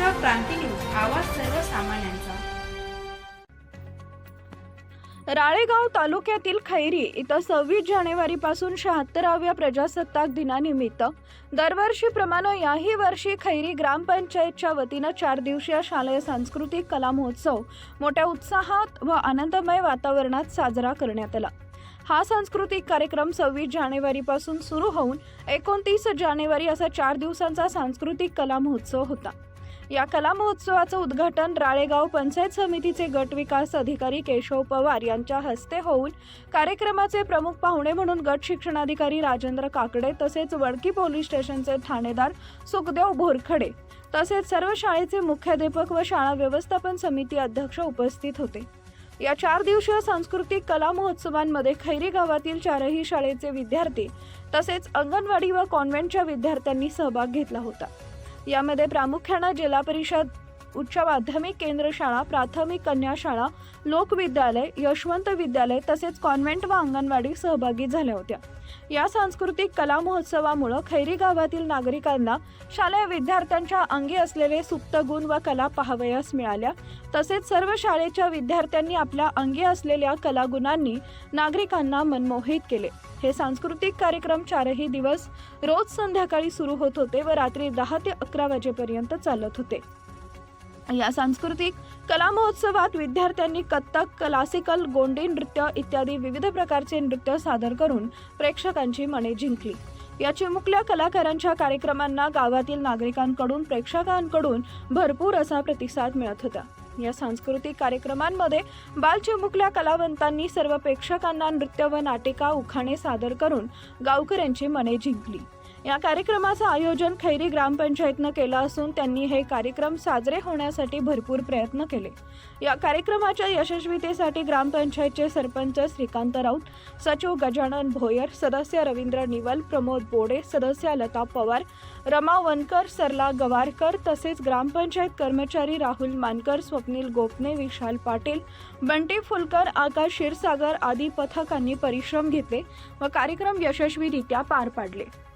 Maharashtra Kranti news आवाज सर्वसामान्यांचा. राळेगाव तालुक्यातील खैरी इथं सव्वीस जानेवारीपासून शहात्तराव्या प्रजासत्ताक दिनानिमित्त दरवर्षीप्रमाणे याही वर्षी खैरी ग्रामपंचायतच्या वतीनं चार दिवसीय शालेय सांस्कृतिक कला महोत्सव मोठ्या उत्साहात व आनंदमय वातावरणात साजरा करण्यात आला. हा सांस्कृतिक कार्यक्रम सव्वीस जानेवारीपासून सुरू होऊन एकोणतीस जानेवारी असा चार दिवसांचा सांस्कृतिक कला महोत्सव होता. या कला महोत्सवाचं उद्घाटन राळेगाव पंचायत समितीचे गट विकास अधिकारी केशव पवार यांच्या हस्ते होऊन कार्यक्रमाचे प्रमुख पाहुणे म्हणून गट शिक्षणाधिकारी राजेंद्र काकडे तसेच वडकी पोलीस स्टेशनचे ठाणेदार सुखदेव भोरखडे तसेच सर्व शाळेचे मुख्याध्यापक व शाळा व्यवस्थापन समिती अध्यक्ष उपस्थित होते. या चार दिवसीय सांस्कृतिक कला महोत्सवांमध्ये खैरी गावातील चारही शाळेचे विद्यार्थी तसेच अंगणवाडी व कॉन्व्हेंटच्या विद्यार्थ्यांनी सहभाग घेतला होता. यामध्ये प्रामुख्यानं जिल्हा परिषद उच्च माध्यमिक केंद्र शाळा प्राथमिक कन्या शाळा लोकविद्यालय यशवंत विद्यालय तसेच कॉन्व्हेंट व अंगणवाडी सहभागी झाल्या होत्या. या सांस्कृतिक कला महोत्सवामुळे खैरी गावातील नागरिकांना शालेय विद्यार्थ्यांच्या अंगी असलेले सुप्त गुण व कला पाहावयास मिळाल्या. तसेच सर्व शाळेच्या विद्यार्थ्यांनी आपल्या अंगी असलेल्या कलागुणांनी नागरिकांना मनमोहित केले. हे सांस्कृतिक कार्यक्रम चारही दिवस रोज संध्याकाळी सुरू होत होते व रात्री दहा ते अकरा वाजेपर्यंत चालत होते. या सांस्कृतिक कला महोत्सवात विद्यार्थ्यांनी कथ्थक क्लासिकल गोंडी नृत्य इत्यादी विविध प्रकारचे नृत्य सादर करून प्रेक्षकांची मने जिंकली. या चिमुकल्या कलाकारांच्या कार्यक्रमांना गावातील नागरिकांकडून प्रेक्षकांकडून भरपूर असा प्रतिसाद मिळत होता. या सांस्कृतिक कार्यक्रमांमध्ये बालचिमुकल्या कलावंतांनी सर्व प्रेक्षकांना नृत्य व नाटिका उखाणे सादर करून गावकऱ्यांची मने जिंकली. या कार्यक्रमाचं आयोजन खैरी ग्रामपंचायतनं केलं असून त्यांनी हे कार्यक्रम साजरे होण्यासाठी भरपूर प्रयत्न केले. या कार्यक्रमाच्या यशस्वीतेसाठी ग्रामपंचायतचे सरपंच श्रीकांत राऊत सचिव गजानन भोयर सदस्य रवींद्र निवल प्रमोद बोडे सदस्य लता पवार रमा वनकर सरला गवारकर तसेच ग्रामपंचायत कर्मचारी राहुल मानकर स्वप्नील गोपने विशाल पाटील बंटी फुलकर आकाश क्षीरसागर आदी पथकांनी परिश्रम घेतले व कार्यक्रम यशस्वीरित्या पार पाडले.